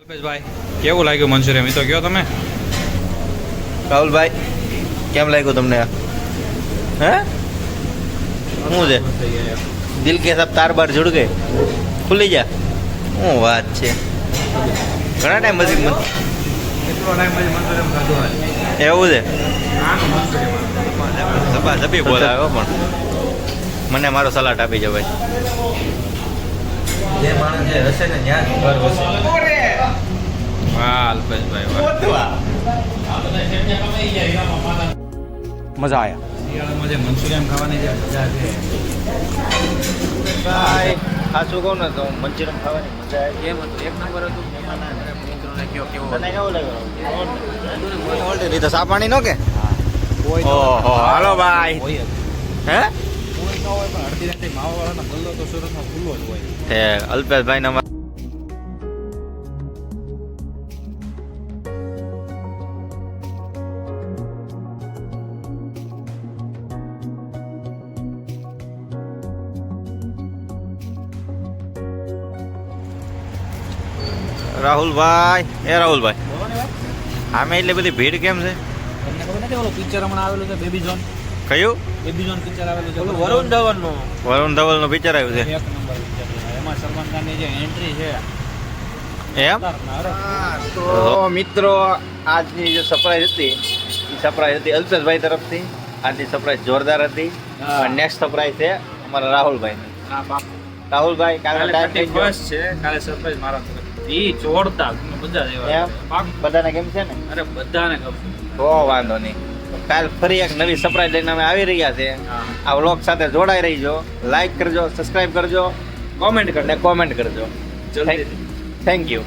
ભાઈ કેવું લાગ્યું મંચુરિયમ એ તો કયો તમે? રાહુલભાઈ કેમ લાગ્યું તમને હે? શું છે? દિલ કે સાબ તાર બાર જુડ ગઈ ખુલી જા. શું વાત છે? ઘણા ટાઈમ પછી એવું છે? બોલાવ્યો પણ. મને મારો સલાડ આપી જવાય જે માણસ જે હશે ને ત્યાં ઘર વસે. વાહ અલ્પેશભાઈ વાહ. મજા આયા. શિયાળામાં જે મંચુરિયમ ખાવાની જે મજા છે. ભાઈ સાચું કહું ને તો મંચુરિયમ ખાવાની મજા આવે. કેમ હતું? એક નંબર હતું. મિત્રોને કયો કેવો તને કેવું લાગ્યું? ઓલરેડી તો સા પાણી નો કે? ઓહો હાલો ભાઈ. હે? કોઈ ન રાહુલભાઈ એ રાહુલભાઈ આમે એટલી બધી ભીડ કેમ છે? તમને ખબર નથી ઓલું પિક્ચર હમણાં આવેલું છે બેબી ઝોન કયું? બેબી ઝોન પિક્ચર આવેલું છે વરુણ ધવનનું. વરુણ ધવનનું પિક્ચર આવ્યું છે. એક નંબર પિક્ચર છે. એમાં સલમાન ખાનની જે એન્ટ્રી છે એમ? તો મિત્રો આજની જે સરપ્રાઈઝ હતી એ સરપ્રાઈઝ હતી અલ્પેશભાઈ તરફથી. આજની સરપ્રાઈઝ જોરદાર હતી. અને નેક્સ્ટ સરપ્રાઈઝ છે અમારા રાહુલભાઈ આ રાહુલભાઈ કાલે ટાઈમ થઈ ગયો. છે કાલે સરપ્રાઈઝ મારા તરફથી. ઈ જોડતા બધા એવા. બધાને કેમ છે ને? અરે બધાને ગમશે તો વાંધો નહીં. કાલ ફરી એક નવી સરપ્રાઈઝ લઈને અમે આવી રહ્યા છે આ વ્લોગ સાથે જોડાઈ રહીજો. લાઈક કરજો સબસ્ક્રાઇબ કરજો. કોમેન્ટ અને કોમેન્ટ કરજો. જલ્દી થેન્ક યુ